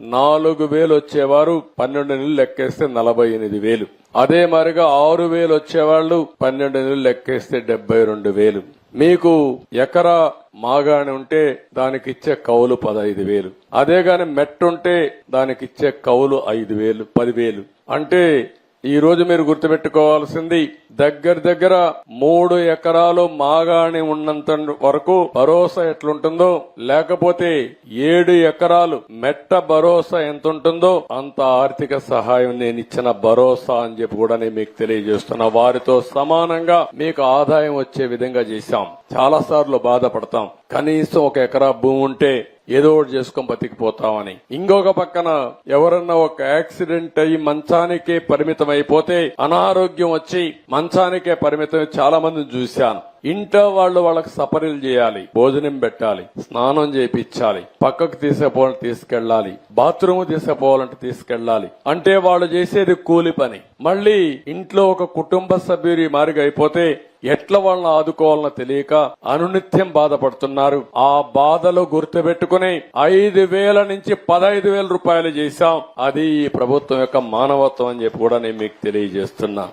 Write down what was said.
నాలుగు వేలు వచ్చేవారు పన్నెండు నెలలు లెక్కేస్తే నలభై ఎనిమిది వేలు. అదే మరిగా ఆరు వేలు వచ్చేవాళ్ళు పన్నెండు నెలలు లెక్కేస్తే డెబ్బై రెండు వేలు. మీకు ఎకరా మాగాని ఉంటే దానికి ఇచ్చే కౌలు పదహైదు వేలు. అదే గాని మెట్టుంటే దానికి ఇచ్చే కౌలు ఐదు వేలు పదివేలు అంటే ఈ రోజు మీరు గుర్తుపెట్టుకోవాల్సింది దగ్గర దగ్గర మూడు ఎకరాలు మాగాణి ఉన్నంత వరకు భరోసా ఎట్లుంటుందో లేకపోతే ఏడు ఎకరాలు మెట్ట భరోసా ఎంత ఉంటుందో అంత ఆర్థిక సహాయం నేను ఇచ్చిన భరోసా అని చెప్పి కూడా నేను మీకు తెలియజేస్తున్నా. వారితో సమానంగా మీకు ఆదాయం వచ్చే విధంగా చేశాం. చాలా సార్లు బాధపడతాం. కనీసం ఒక ఎకరా భూమి ఉంటే ఏదో ఒకటి చేసుకొని బతికిపోతామని. ఇంకొక పక్కన ఎవరన్నా ఒక యాక్సిడెంట్ అయ్యి మంచానికే పరిమితం అయిపోతే అనారోగ్యం వచ్చి మంచానికే పరిమితం చాలా మందిని చూశాను. ఇంట్లో వాళ్ళు వాళ్ళకి సపరీలు చేయాలి భోజనం పెట్టాలి స్నానం చేయించాలి పక్కకు తీసుకుపోవాలంటే తీసుకెళ్ళాలి బాత్రూమ్ తీసుకుపోవాలంటే తీసుకెళ్ళాలి అంటే వాళ్ళు చేసేది కూలి పని. మళ్ళీ ఇంట్లో ఒక కుటుంబ సభ్యుడి మారిగా అయిపోతే ఎట్లా వాళ్ళని ఆదుకోవాలనో తెలియక అనునిత్యం బాధపడుతున్నారు. ఆ బాధలు గుర్తుపెట్టుకుని ఐదు వేల నుంచి పదహైదు వేల రూపాయలు చేశాం. అది ఈ ప్రభుత్వం యొక్క మానవత్వం అని చెప్పి కూడా నేను మీకు తెలియజేస్తున్నా.